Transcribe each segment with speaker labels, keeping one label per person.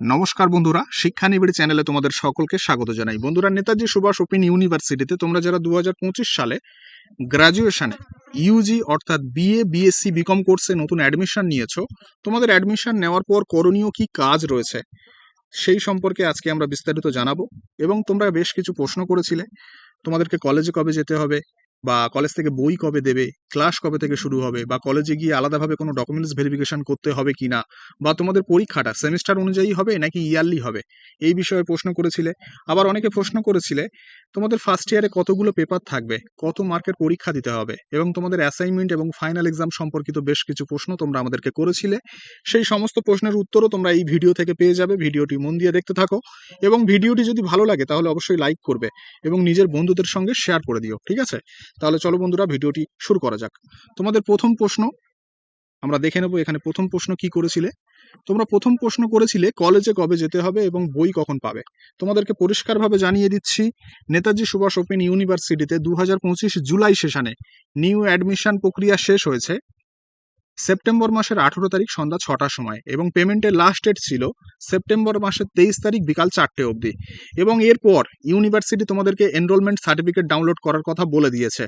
Speaker 1: নমস্কার বন্ধুরা, শিক্ষা নিবিড় চ্যানেলে তোমাদের সকলকে স্বাগত জানাই। বন্ধুরা, নেতাজি সুভাষ ওপেন ইউনিভার্সিটিতে তোমরা যারা দুহাজার পঁচিশ সালে গ্রাজুয়েশনে ইউজি অর্থাৎ বিএ বিএসসি বিকম কোর্সে নতুন অ্যাডমিশন নিয়েছো, তোমাদের অ্যাডমিশন নেওয়ার পর করণীয় কি কাজ রয়েছে সেই সম্পর্কে আজকে আমরা বিস্তারিত জানাব এবং তোমরা বেশ কিছু প্রশ্ন করেছিলে। তোমাদেরকে কলেজে কবে যেতে হবে বা কলেজ থেকে বই কবে দেবে ক্লাস কবে থেকে শুরু হবে, বা কলেজে গিয়ে আলাদাভাবে কোনো ডকুমেন্টস ভেরিফিকেশন করতে হবে কিনা বা তোমাদের পরীক্ষাটা সেমিস্টার অনুযায়ী হবে নাকি ইয়ারলি হবে, এই বিষয়ে প্রশ্ন করেছিলে। আবার অনেকে প্রশ্ন করেছিলে, তোমাদের ফার্স্ট ইয়ারে কতগুলো পেপার থাকবে, কত মার্কের পরীক্ষা দিতে হবে, এবং তোমাদের অ্যাসাইনমেন্ট এবং ফাইনাল এক্সাম সম্পর্কিত বেশ কিছু প্রশ্ন তোমরা আমাদেরকে করেছিলে। সেই সমস্ত প্রশ্নের উত্তরও তোমরা এই ভিডিও থেকে পেয়ে যাবে ভিডিওটি মন দিয়ে দেখতে থাকো, এবং ভিডিওটি যদি ভালো লাগে তাহলে অবশ্যই লাইক করবে, এবং নিজের বন্ধুদের সঙ্গে শেয়ার করে দিও, ঠিক আছে? তাহলে চলো বন্ধুরা ভিডিওটি শুরু করা যাক। তোমাদের প্রথম প্রশ্ন, আমরা দেখে নেব এখানে প্রথম প্রশ্ন কি করেছিলে। তোমরা প্রথম প্রশ্ন করেছিলে, কলেজে কবে যেতে হবে এবং বই কখন পাবে। তোমাদেরকে পরিষ্কারভাবে জানিয়ে দিচ্ছি, নেতাজি সুভাষ ওপেন ইউনিভার্সিটিতে দু হাজার পঁচিশ জুলাই সেশনে নিউ অ্যাডমিশন প্রক্রিয়া শেষ হয়েছে। সেপ্টেম্বর মাসের আঠেরো তারিখ সন্ধ্যা ছটার সময় এবং পেমেন্টের লাস্ট ডেট ছিল সেপ্টেম্বর মাসের তেইশ তারিখ বিকাল চারটে অবধি। এবং এরপর ইউনিভার্সিটি তোমাদেরকে এনরোলমেন্ট সার্টিফিকেট ডাউনলোড করার কথা বলে দিয়েছে।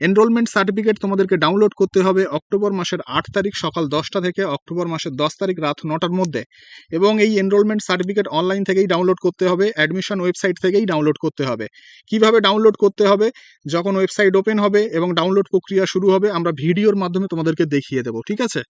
Speaker 1: এনরোলমেন্ট সার্টিফিকেট তোমাদেরকে ডাউনলোড করতে হবে অক্টোবর মাসের আট তারিখ সকাল দশটা থেকে অক্টোবর মাসের দশ তারিখ রাত নটার মধ্যে। এবং এই এনরোলমেন্ট সার্টিফিকেট অনলাইন থেকেই ডাউনলোড করতে হবে অ্যাডমিশন ওয়েবসাইট থেকেই ডাউনলোড করতে হবে। কীভাবে ডাউনলোড করতে হবে? যখন ওয়েবসাইট ওপেন হবে এবং ডাউনলোড প্রক্রিয়া শুরু হবে, আমরা ভিডিওর মাধ্যমে তোমাদেরকে দেখিয়ে দেবো, ঠিক আছে?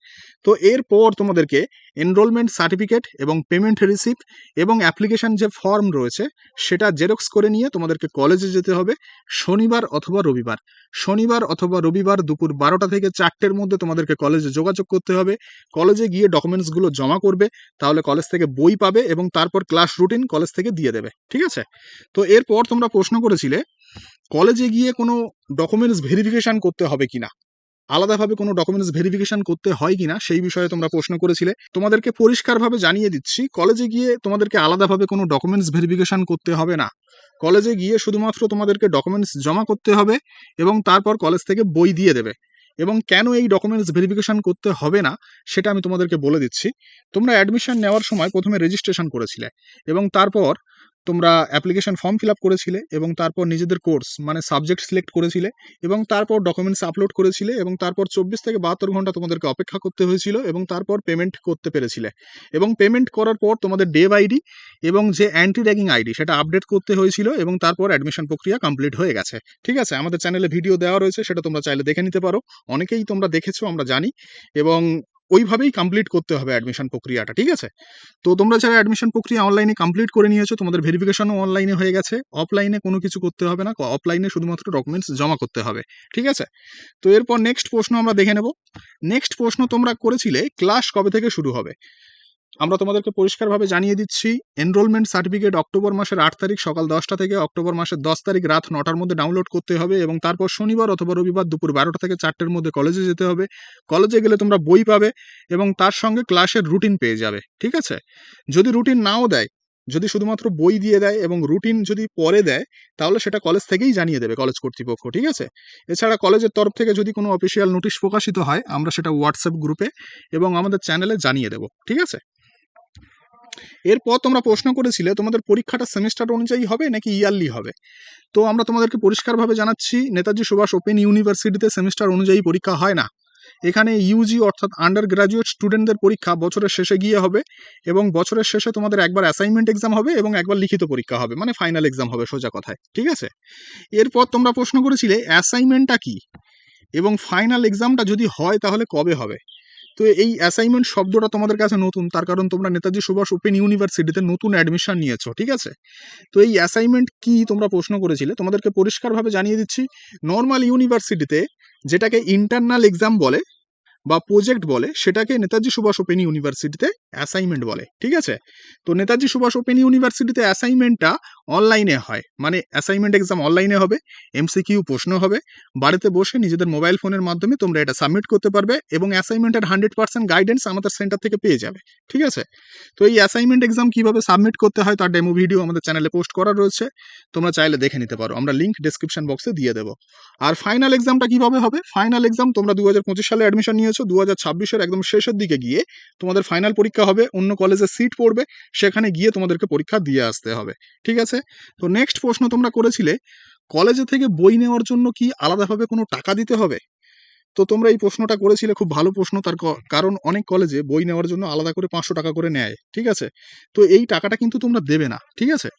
Speaker 1: তো এরপর তোমাদেরকে এনরোলমেন্ট সার্টিফিকেট এবং পেমেন্ট রিসিপ্ট এবং অ্যাপ্লিকেশন যে ফর্ম রয়েছে, সেটা জেরক্স করে নিয়ে তোমাদেরকে কলেজে যেতে হবে। শনিবার অথবা রবিবার। শনিবার অথবা রবিবার দুপুর বারোটা থেকে চারটের মধ্যে তোমাদেরকে কলেজে যোগাযোগ করতে হবে। কলেজে গিয়ে ডকুমেন্টসগুলো জমা করবে, তাহলে কলেজ থেকে বই পাবে এবং তারপর ক্লাস রুটিন কলেজ থেকে দিয়ে দেবে। ঠিক আছে? তো এরপর তোমরা প্রশ্ন করেছিলে কলেজে গিয়ে কোনো ডকুমেন্টস ভেরিফিকেশন করতে হবে কিনা? আলাদাভাবে কোনো ডকুমেন্টস ভেরিফিকেশন করতে হয় কিনা সেই বিষয়ে তোমরা প্রশ্ন করেছিলে। তোমাদেরকে পরিষ্কারভাবে জানিয়ে দিচ্ছি কলেজে গিয়ে তোমাদেরকে আলাদাভাবে কোনো ডকুমেন্টস ভেরিফিকেশন করতে হবে না। কলেজে গিয়ে শুধুমাত্র তোমাদেরকে ডকুমেন্টস জমা করতে হবে এবং তারপর কলেজ থেকে বই দিয়ে দেবে। এবং কেন এই ডকুমেন্টস ভেরিফিকেশন করতে হবে না, সেটা আমি তোমাদেরকে বলে দিচ্ছি। তোমরা অ্যাডমিশন নেওয়ার সময় প্রথমে রেজিস্ট্রেশন করেছিলে এবং তারপর তোমরা অ্যাপ্লিকেশন ফর্ম ফিল আপ করেছিলে এবং তারপর নিজেদের কোর্স মানে সাবজেক্ট সিলেক্ট করেছিলে এবং তারপর ডকুমেন্টস আপলোড করেছিলে এবং তারপর চব্বিশ থেকে বাহাত্তর ঘণ্টা তোমাদেরকে অপেক্ষা করতে হয়েছিল এবং তারপর পেমেন্ট করতে পেরেছিলে। এবং পেমেন্ট করার পর তোমাদের ডেভ আইডি এবং যে অ্যান্টি র্যাগিং আইডি সেটা আপডেট করতে হয়েছিল এবং তারপর অ্যাডমিশন প্রক্রিয়া কমপ্লিট হয়ে গেছে। ঠিক আছে? আমাদের চ্যানেলে ভিডিও দেওয়া রয়েছে, সেটা তোমরা চাইলে দেখে নিতে পারো। অনেকেই তোমরা দেখেছ, আমরা জানি। এবং ওইভাবেই কমপ্লিট করতে হবে অ্যাডমিশন প্রক্রিয়াটা, ঠিক আছে? তো তোমরা যারা অ্যাডমিশন প্রক্রিয়া অনলাইনে কমপ্লিট করে নিয়েছো, তোমাদের ভেরিফিকেশনও অনলাইনে হয়ে গেছে। অফলাইনে কোনো কিছু করতে হবে না অফলাইনে শুধুমাত্র ডকুমেন্টস জমা করতে হবে, ঠিক আছে? তো এরপর নেক্সট প্রশ্ন আমরা দেখে নেব। নেক্সট প্রশ্ন তোমরা করেছিলে ক্লাস কবে থেকে শুরু হবে? আমরা তোমাদেরকে পরিষ্কারভাবে জানিয়ে দিচ্ছি এনরোলমেন্ট সার্টিফিকেট অক্টোবর মাসের আট তারিখ সকাল দশটা থেকে অক্টোবর মাসের দশ তারিখ রাত নটার মধ্যে ডাউনলোড করতে হবে এবং তারপর শনিবার অথবা রবিবার দুপুর বারোটা থেকে চারটের মধ্যে কলেজে যেতে হবে। কলেজে গেলে তোমরা বই পাবে এবং তার সঙ্গে ক্লাসের রুটিন পেয়ে যাবে, ঠিক আছে? যদি রুটিন নাও দেয়, যদি শুধুমাত্র বই দিয়ে দেয় এবং রুটিন যদি পরে দেয়, তাহলে সেটা কলেজ থেকেই জানিয়ে দেবে কলেজ কর্তৃপক্ষ, ঠিক আছে? এছাড়া কলেজের তরফ থেকে যদি কোনো অফিসিয়াল নোটিশ প্রকাশিত হয়, আমরা সেটা হোয়াটসঅ্যাপ গ্রুপে এবং আমাদের চ্যানেলে জানিয়ে দেবো, ঠিক আছে? এরপর তোমরা প্রশ্ন করেছিলে, তোমাদের পরীক্ষাটা সেমিস্টার অনুযায়ী হবে নাকি ইয়ারলি হবে? তো আমরা তোমাদেরকে পরিষ্কারভাবে জানাচ্ছি, নেতাজি সুভাষ ওপেন ইউনিভার্সিটিতে সেমিস্টার অনুযায়ী পরীক্ষা হয় না। এখানে ইউজি অর্থাৎ আন্ডার গ্রাজুয়েট স্টুডেন্টদের পরীক্ষা বছরের শেষে গিয়ে হবে এবং বছরের শেষে তোমাদের একবার অ্যাসাইনমেন্ট এক্সাম হবে এবং একবার লিখিত পরীক্ষা হবে মানে ফাইনাল এক্সাম হবে সোজা কথায়, ঠিক আছে? এরপর তোমরা প্রশ্ন করেছিলে অ্যাসাইনমেন্টটা কি? এবং ফাইনাল এক্সামটা যদি হয় তাহলে কবে হবে? তো এই অ্যাসাইনমেন্ট শব্দটা তোমাদের কাছে নতুন, তার কারণ তোমরা নেতাজি সুভাষ ওপেন ইউনিভার্সিটিতে নতুন অ্যাডমিশন নিয়েছো, ঠিক আছে? তো এই অ্যাসাইনমেন্ট কি তোমরা প্রশ্ন করেছিলে, তোমাদেরকে পরিষ্কারভাবে জানিয়ে দিচ্ছি নর্মাল ইউনিভার্সিটিতে যেটাকে ইন্টারনাল এক্সাম বলে বা প্রজেক্ট বলে, সেটাকে নেতাজি সুভাষ ওপেন ইউনিভার্সিটিতে অ্যাসাইনমেন্ট বলে, ঠিক আছে? তো নেতাজি সুভাষ ওপেন ইউনিভার্সিটিতে অ্যাসাইনমেন্টটা অনলাইনে হয়। মানে অ্যাসাইনমেন্ট এক্সাম অনলাইনে হবে এমসিকিউ প্রশ্ন হবে, বাড়িতে বসে নিজেদের মোবাইল ফোনের মাধ্যমে তোমরা এটা সাবমিট করতে পারবে এবং অ্যাসাইনমেন্টের হান্ড্রেড পার্সেন্ট গাইডেন্স আমাদের সেন্টার থেকে পেয়ে যাবে, ঠিক আছে? তো এই অ্যাসাইনমেন্ট এক্সাম কীভাবে সাবমিট করতে হয় তার ডেমো ভিডিও আমাদের চ্যানেলে পোস্ট করা রয়েছে, তোমরা চাইলে দেখে নিতে পারো। আমরা লিঙ্ক ডিসক্রিপশন বক্সে দিয়ে দেবো। আর ফাইনাল এক্সামটা কীভাবে হবে? ফাইনাল এক্সাম তোমরা দু হাজার পঁচিশ সালে অ্যাডমিশন নিয়েছো দু হাজার একদম শেষের দিকে গিয়ে তোমাদের ফাইনাল পরীক্ষা পরীক্ষা হবে, অন্য কলেজে সিট পড়বে, সেখানে গিয়ে তোমাদেরকে পরীক্ষা দিয়ে আসতে হবে। ঠিক আছে? তো নেক্সট প্রশ্ন তোমরা করেছিলে কলেজে থেকে বই নেওয়ার জন্য কি আলাদাভাবে কোনো টাকা দিতে হবে? তো তোমরা এই প্রশ্নটা করেছিলে, খুব ভালো প্রশ্ন, তার কারণ অনেক কলেজে বই নেওয়ার জন্য আলাদা করে পাঁচশো টাকা করে নেয়। ঠিক আছে? তো এই টাকাটা কিন্তু তোমরা দেবে না। ঠিক আছে?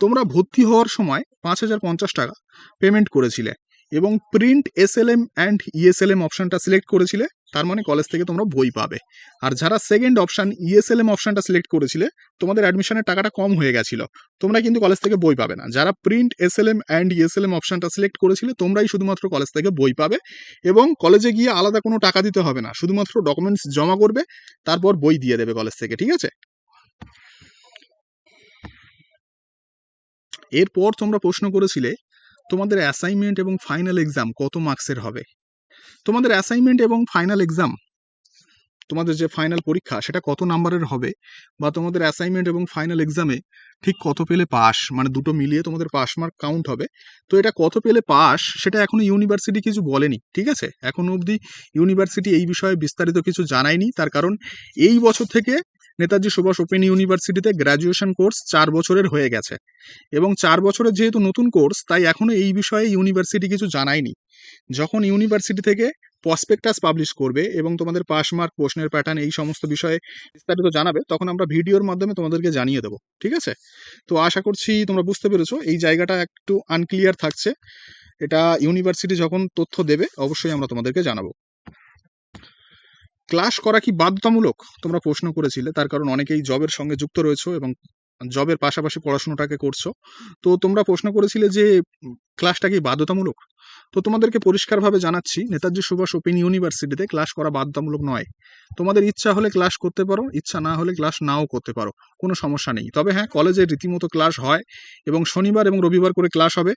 Speaker 1: তোমরা ভর্তি হওয়ার সময় পাঁচ হাজার পঞ্চাশ টাকা পেমেন্ট করেছিলে এবং print S L M and ESLM অপশনটা সিলেক্ট করেছিলে। তার মানে কলেজ থেকে তোমরা বই পাবে। আর যারা second option E S L M অপশনটা সিলেক্ট করেছিলে, তোমাদের অ্যাডমিশনের টাকাটা কম হয়ে গেছিল। তোমরা কিন্তু কলেজ থেকে বই পাবে না। যারা print S L M and ESLM অপশনটা সিলেক্ট করেছিলে, তোমরাই শুধুমাত্র কলেজ থেকে বই পাবে এবং কলেজে গিয়ে আলাদা কোনো টাকা দিতে হবে না। শুধুমাত্র ডকুমেন্টস জমা করবে, তারপর বই দিয়ে দেবে কলেজ থেকে, ঠিক আছে? এরপর তোমরা প্রশ্ন করেছিলে, তোমাদের অ্যাসাইনমেন্ট এবং ফাইনাল এক্সাম কত মার্কসের হবে? তোমাদের অ্যাসাইনমেন্ট এবং ফাইনাল এক্সাম তোমাদের যে ফাইনাল পরীক্ষা, সেটা কত নাম্বারের হবে বা তোমাদের অ্যাসাইনমেন্ট এবং ফাইনাল এক্সামে ঠিক কত পেলে পাস মানে দুটো মিলিয়ে তোমাদের পাস মার্ক কাউন্ট হবে। তো এটা কত পেলে পাস সেটা এখনও ইউনিভার্সিটি কিছু বলেনি, ঠিক আছে? এখনও অবধি ইউনিভার্সিটি এই বিষয়ে বিস্তারিত কিছু জানায়নি। তার কারণ এই বছর থেকে নেতাজি সুভাষ ওপেন ইউনিভার্সিটিতে গ্র্যাজুয়েশন কোর্স চার বছরের হয়ে গেছে। এবং চার বছরের যেহেতু নতুন কোর্স তাই এখনও এই বিষয়ে ইউনিভার্সিটি কিছু জানায়নি। যখন ইউনিভার্সিটি থেকে প্রসপেক্টাস পাবলিশ করবে এবং তোমাদের পাস মার্ক প্রশ্নের প্যাটার্ন এই সমস্ত বিষয়ে বিস্তারিত জানাবে, তখন আমরা ভিডিওর মাধ্যমে তোমাদেরকে জানিয়ে দেবো, ঠিক আছে? তো আশা করছি তোমরা বুঝতে পেরেছ, এই জায়গাটা একটু আনক্লিয়ার থাকছে। এটা ইউনিভার্সিটি যখন তথ্য দেবে, অবশ্যই আমরা তোমাদেরকে জানাব। ক্লাস করা কি বাধ্যতামূলক? তোমরা প্রশ্ন করেছিলে, তার কারণ অনেকেই জবের সঙ্গে যুক্ত রয়েছো এবং জবের পাশাপাশি পড়াশোনাটাকে করছ। তো তোমরা প্রশ্ন করেছিলে যে ক্লাসটা কি বাধ্যতামূলক? তো তোমাদেরকে পরিষ্কারভাবে জানাচ্ছি, নেতাজি সুভাষ ওপেন ইউনিভার্সিটিতে ক্লাস করা বাধ্যতামূলক নয়। তোমাদের ইচ্ছা হলে ক্লাস করতে পারো, ইচ্ছা না হলে ক্লাস নাও করতে পারো, কোনো সমস্যা নেই। তবে হ্যাঁ কলেজে রীতিমতো ক্লাস হয় এবং শনিবার এবং রবিবার করে ক্লাস হবে।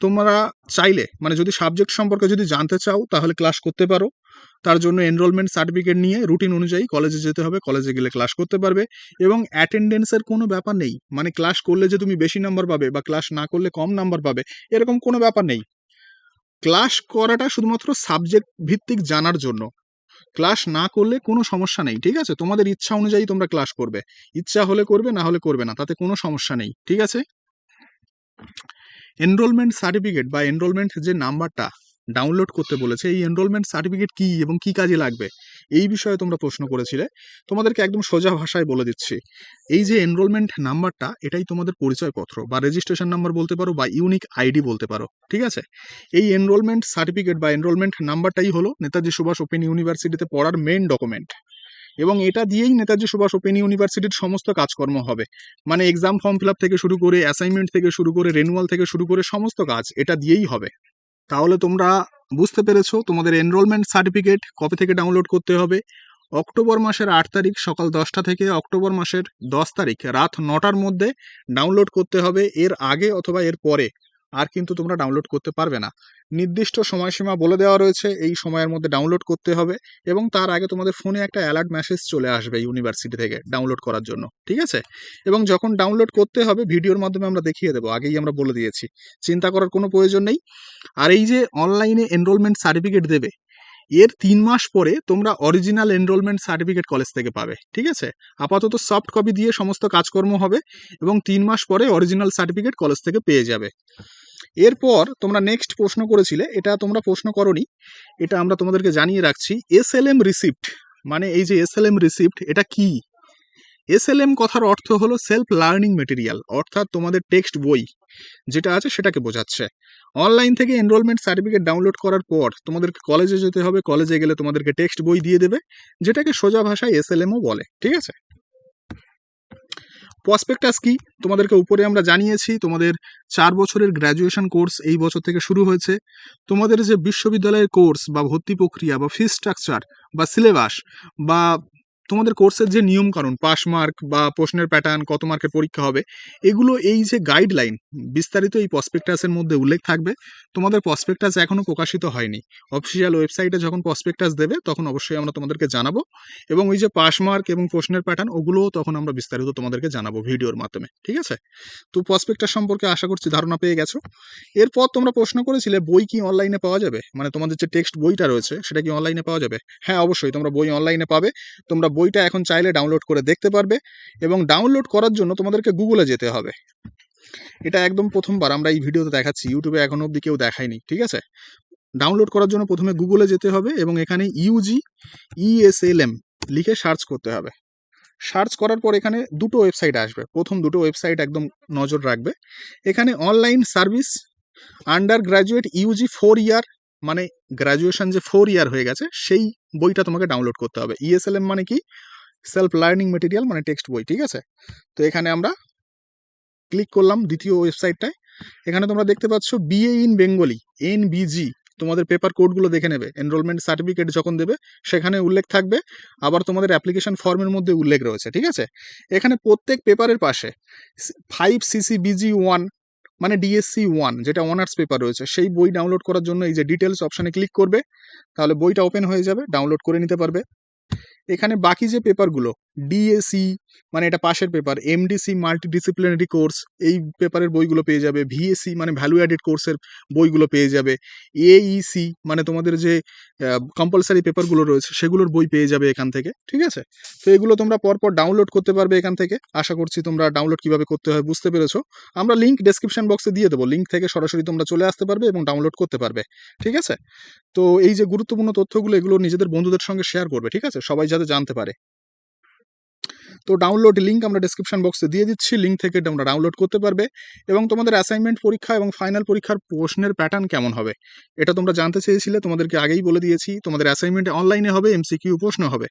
Speaker 1: তোমরা চাইলে মানে যদি সাবজেক্ট সম্পর্কে যদি জানতে চাও, তাহলে ক্লাস করতে পারো। তার জন্য এনরোলমেন্ট সার্টিফিকেট নিয়ে রুটিন অনুযায়ী কলেজে যেতে হবে, কলেজে গেলে ক্লাস করতে পারবে এবং অ্যাটেন্ডেন্সের কোনো ব্যাপার নেই। মানে ক্লাস করলে যে তুমি বেশি নাম্বার পাবে বা ক্লাস না করলে কম নাম্বার পাবে, এরকম কোনো ব্যাপার নেই। ক্লাস করাটা শুধুমাত্র সাবজেক্ট ভিত্তিক জানার জন্য। ক্লাস না করলে কোনো সমস্যা নেই, ঠিক আছে? তোমাদের ইচ্ছা অনুযায়ী তোমরা ক্লাস করবে। ইচ্ছা হলে করবে, না হলে করবে না, তাতে কোনো সমস্যা নেই, ঠিক আছে? এনরোলমেন্ট সার্টিফিকেট বা এনরোলমেন্ট যে নাম্বারটা ডাউনলোড করতে বলেছে, এই এনরোলমেন্ট সার্টিফিকেট কি এবং কি কাজে লাগবে? এই বিষয়ে তোমরা প্রশ্ন করেছিলে। তোমাদেরকে একদম সোজা ভাষায় বলে দিচ্ছি। এই যে এনরোলমেন্ট নাম্বারটা এটাই তোমাদের পরিচয়পত্র বা রেজিস্ট্রেশন নাম্বার বলতে পারো বা ইউনিক আইডি বলতে পারো, ঠিক আছে? এই এনরোলমেন্ট সার্টিফিকেট বা এনরোলমেন্ট নাম্বারটাই হলো নেতাজি সুভাষ ওপেন ইউনিভার্সিটিতে পড়ার মেন ডকুমেন্ট এবং এটা দিয়েই নেতাজি সুভাষ ওপেন ইউনিভার্সিটির সমস্ত কাজকর্ম হবে। মানে এক্সাম ফর্ম ফিল থেকে শুরু করে অ্যাসাইনমেন্ট থেকে শুরু করে রেনুয়াল থেকে শুরু করে সমস্ত কাজ এটা দিয়েই হবে। তাহলে তোমরা বুঝতে পেরেছ, তোমাদের এনরোলমেন্ট সার্টিফিকেট কবে থেকে ডাউনলোড করতে হবে? অক্টোবর মাসের আট তারিখ সকাল দশটা থেকে অক্টোবর মাসের দশ তারিখ রাত নটার মধ্যে ডাউনলোড করতে হবে, এর আগে অথবা এর পরে। আর কিন্তু তোমরা ডাউনলোড করতে পারবে না। নির্দিষ্ট সময়সীমা বলে দেওয়া রয়েছে, এই সময়ের মধ্যে ডাউনলোড করতে হবে এবং তার আগে তোমাদের ফোনে একটা অ্যালার্ট মেসেজ চলে আসবে ইউনিভার্সিটি থেকে ডাউনলোড করার জন্য, ঠিক আছে? এবং যখন ডাউনলোড করতে হবে, ভিডিওর মাধ্যমে আমরা দেখিয়ে দেবো, আগেই আমরা বলে দিয়েছি, চিন্তা করার কোনো প্রয়োজন নেই। আর এই যে অনলাইনে এনরোলমেন্ট সার্টিফিকেট দেবে, এর তিন মাস পরে তোমরা অরিজিনাল এনরোলমেন্ট সার্টিফিকেট কলেজ থেকে পাবে, ঠিক আছে? আপাতত সফট কপি দিয়ে সমস্ত কাজকর্ম হবে এবং তিন মাস পরে অরিজিনাল সার্টিফিকেট কলেজ থেকে পেয়ে যাবে। এরপর তোমরা নেক্সট প্রশ্ন করেছিলে, এটা তোমরা প্রশ্ন করনি, এটা আমরা তোমাদেরকে জানিয়ে রাখছি এস এল এম রিসিপ্ট মানে এই যে এস এল এম রিসিপ্ট এটা কি? এস এল এম কথার অর্থ হলো সেলফ লার্নিং মেটেরিয়াল অর্থাৎ তোমাদের টেক্সট বই, যেটা আছে সেটাকে বোঝাচ্ছে। অনলাইন থেকে এনরোলমেন্ট সার্টিফিকেট ডাউনলোড করার পর তোমাদেরকে কলেজে যেতে হবে কলেজে গেলে তোমাদেরকে টেক্সট বই দিয়ে দেবে, যেটাকে সোজা ভাষায় এস এল এমও বলে, ঠিক আছে? প্রসপেক্টাস কি? তোমাদেরকে উপরে আমরা জানিয়েছি, তোমাদের চার বছরের গ্র্যাজুয়েশন কোর্স এই বছর থেকে শুরু হয়েছে। তোমাদের যে বিশ্ববিদ্যালয়ের কোর্স বা ভর্তি প্রক্রিয়া বা ফি স্ট্রাকচার বা সিলেবাস বা তোমাদের কোর্সের যে নিয়ম কানুন পাস মার্ক বা প্রশ্নের প্যাটার্ন কত মার্কের পরীক্ষা হবে, এগুলো এই যে গাইডলাইন বিস্তারিত এই প্রসপেক্টাসের মধ্যে উল্লেখ থাকবে। তোমাদের প্রসপেক্টাস এখনও প্রকাশিত হয়নি। অফিসিয়াল ওয়েবসাইটে যখন প্রসপেক্টাস দেবে, তখন অবশ্যই আমরা তোমাদেরকে জানাব এবং ওই যে পাস মার্ক এবং প্রশ্নের প্যাটার্ন ওগুলোও তখন আমরা বিস্তারিত তোমাদেরকে জানাব ভিডিওর মাধ্যমে, ঠিক আছে? তো প্রসপেক্টাস সম্পর্কে আশা করছি ধারণা পেয়ে গেছো। এরপর তোমরা প্রশ্ন করেছিলে, বই কি অনলাইনে পাওয়া যাবে? মানে তোমাদের যে টেক্সট বইটা রয়েছে, সেটা কি অনলাইনে পাওয়া যাবে? হ্যাঁ অবশ্যই তোমরা বই অনলাইনে পাবে। তোমরা বইটা এখন চাইলে ডাউনলোড করে দেখতে পারবে এবং ডাউনলোড করার জন্য তোমাদেরকে গুগলে যেতে হবে। এটা একদম প্রথমবার আমরা এই ভিডিওতে দেখাচ্ছি ইউটিউবে এখনও অবধি কেউ দেখায়নি, ঠিক আছে? ডাউনলোড করার জন্য প্রথমে গুগলে যেতে হবে এবং এখানে ইউজি ইএসএলএম লিখে সার্চ করতে হবে। সার্চ করার পর এখানে দুটো ওয়েবসাইট আসবে। প্রথম দুটো ওয়েবসাইট একদম নজর রাখবে। এখানে online service under graduate UG four year মানে গ্র্যাজুয়েশন যে ফোর ইয়ার হয়ে গেছে, সেই বইটা তোমাকে ডাউনলোড করতে হবে। ইএসএলএম মানে কি? সেলফ লার্নিং মেটেরিয়াল মানে টেক্সট বই, ঠিক আছে? তো এখানে আমরা ক্লিক করলাম দ্বিতীয় ওয়েবসাইটটায় এখানে তোমরা দেখতে পাচ্ছ BA in Bengali N BG তোমাদের পেপার কোডগুলো দেখে নেবে। এনরোলমেন্ট সার্টিফিকেট যখন দেবে, সেখানে উল্লেখ থাকবে। আবার তোমাদের অ্যাপ্লিকেশন ফর্মের মধ্যে উল্লেখ রয়েছে, ঠিক আছে? এখানে প্রত্যেক পেপারের পাশে ফাইভ সিসি বিজি ওয়ান মানে ডিএসসি ওয়ান যেটা অনার্স পেপার রয়েছে, সেই বই ডাউনলোড করার জন্য এই যে ডিটেলস অপশানে ক্লিক করবে, তাহলে বইটা ওপেন হয়ে যাবে ডাউনলোড করে নিতে পারবে। এখানে বাকি যে পেপারগুলো ডিএসি মানে এটা পাশের paper MDC multidisciplinary course এই পেপারের বইগুলো পেয়ে যাবে। ভিএসি মানে ভ্যালু অ্যাডেড কোর্সের বইগুলো পেয়ে যাবে। এইসি মানে তোমাদের যে কম্পালসারি পেপারগুলো রয়েছে, সেগুলোর বই পেয়ে যাবে এখান থেকে, ঠিক আছে? তো এগুলো তোমরা পরপর ডাউনলোড করতে পারবে এখান থেকে। আশা করছি তোমরা ডাউনলোড কীভাবে করতে হয় বুঝতে পেরেছ। আমরা লিঙ্ক ডেসক্রিপশন বক্সে দিয়ে দেবো। লিঙ্ক থেকে সরাসরি তোমরা চলে আসতে পারবে এবং ডাউনলোড করতে পারবে, ঠিক আছে? তো এই যে গুরুত্বপূর্ণ তথ্যগুলো এগুলো নিজেদের বন্ধুদের সঙ্গে শেয়ার করবে, ঠিক আছে? সবাই যাতে জানতে পারে। তো ডাউনলোড লিঙ্ক আমরা ডেসক্রিপশন বক্সে দিয়ে দিচ্ছি। লিঙ্ক থেকে তোমরা ডাউনলোড করতে পারবে এবং তোমাদের অ্যাসাইনমেন্ট পরীক্ষা এবং ফাইনাল পরীক্ষার প্রশ্নের প্যাটার্ন কেমন হবে? এটা তোমরা জানতে চেয়েছিলে, তোমাদেরকে আগেই বলে দিয়েছি। তোমাদের অ্যাসাইনমেন্ট অনলাইনে হবে এমসিকিউ প্রশ্ন হবে।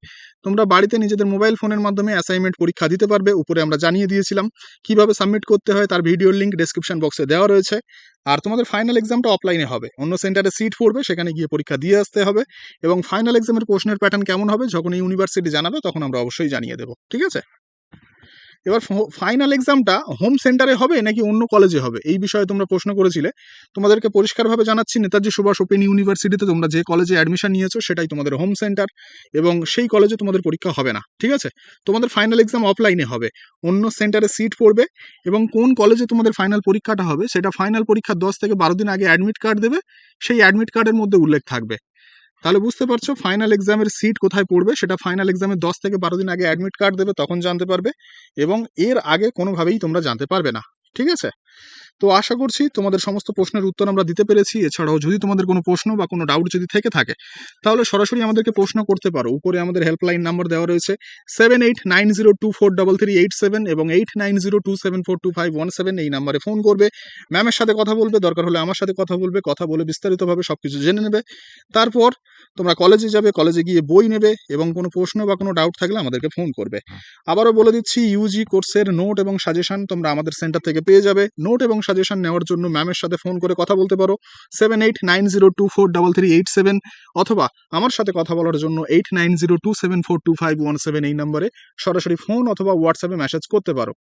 Speaker 1: তোমরা বাড়িতে নিজেদের মোবাইল ফোনের মাধ্যমে অ্যাসাইনমেন্ট পরীক্ষা দিতে পারবে। উপরে আমরা জানিয়ে দিয়েছিলাম কীভাবে সাবমিট করতে হয়, তার ভিডিওর লিঙ্ক ডেসক্রিপশন বক্সে দেওয়া রয়েছে। আর তোমাদের ফাইনাল এক্সামটা অফলাইনে হবে। অন্য সেন্টারে সিট পড়বে, সেখানে গিয়ে পরীক্ষা দিয়ে আসতে হবে। এবং ফাইনাল এক্সামের প্রশ্নের প্যাটার্ন কেমন হবে, যখন ইউনিভার্সিটি জানাবে, তখন আমরা অবশ্যই জানিয়ে দেবো। ঠিক আছে? এবার ফাইনাল এক্সামটা হোম সেন্টারে হবে নাকি অন্য কলেজে হবে? এই বিষয়ে তোমরা প্রশ্ন করেছিলে। তোমাদেরকে পরিষ্কারভাবে জানাচ্ছি, নেতাজি সুভাষ ওপেন ইউনিভার্সিটিতে তোমরা যে কলেজে অ্যাডমিশন নিয়েছো, সেটাই তোমাদের হোম সেন্টার এবং সেই কলেজে তোমাদের পরীক্ষা হবে না, ঠিক আছে? তোমাদের ফাইনাল এক্সাম অফলাইনে হবে। অন্য সেন্টারে সিট পড়বে এবং কোন কলেজে তোমাদের ফাইনাল পরীক্ষাটা হবে, সেটা ফাইনাল পরীক্ষার দশ থেকে বারো দিন আগে অ্যাডমিট কার্ড দেবে। সেই অ্যাডমিট কার্ডের মধ্যে উল্লেখ থাকবে। তাহলে বুঝতে পারছ ফাইনাল এক্সামের সিট কোথায় পড়বে? সেটা ফাইনাল এক্সামের দশ থেকে বারো দিন আগে অ্যাডমিট কার্ড দেবে, তখন জানতে পারবে এবং এর আগে কোনোভাবেই তোমরা জানতে পারবে না। ঠিক আছে? তো আশা করছি তোমাদের সমস্ত প্রশ্নের উত্তর আমরা দিতে পেরেছি। এছাড়াও যদি তোমাদের কোনো প্রশ্ন বা কোনো ডাউট যদি থেকে থাকে, তাহলে সরাসরি আমাদেরকে প্রশ্ন করতে পারো। উপরে আমাদের হেল্পলাইন নাম্বার দেওয়া রয়েছে seven eight nine zero two four double three eight seven এবং eight nine zero two seven four two five one seven এই নাম্বারে ফোন করবে। ম্যামের সাথে কথা বলবে, দরকার হলে আমার সাথে কথা বলবে, কথা বলে বিস্তারিতভাবে সব কিছু জেনে নেবে। তারপর তোমরা কলেজে যাবে কলেজে গিয়ে বই নেবে এবং কোনো প্রশ্ন বা কোনো ডাউট থাকলে আমাদেরকে ফোন করবে। আবারও বলে দিচ্ছি ইউজি কোর্সের নোট এবং সাজেশন তোমরা আমাদের সেন্টার থেকে পেয়ে যাবে। নোট এবং সাজেশন নেওয়ার জন্য ম্যামের সাথে ফোন করে কথা বলতে পারো। Seven eight nine zero two four double three eight seven অথবা আমার সাথে কথা বলার জন্য eight nine zero two seven four two five one seven এই নম্বরে সরাসরি ফোন অথবা হোয়াটসঅ্যাপে মেসেজ করতে পারো।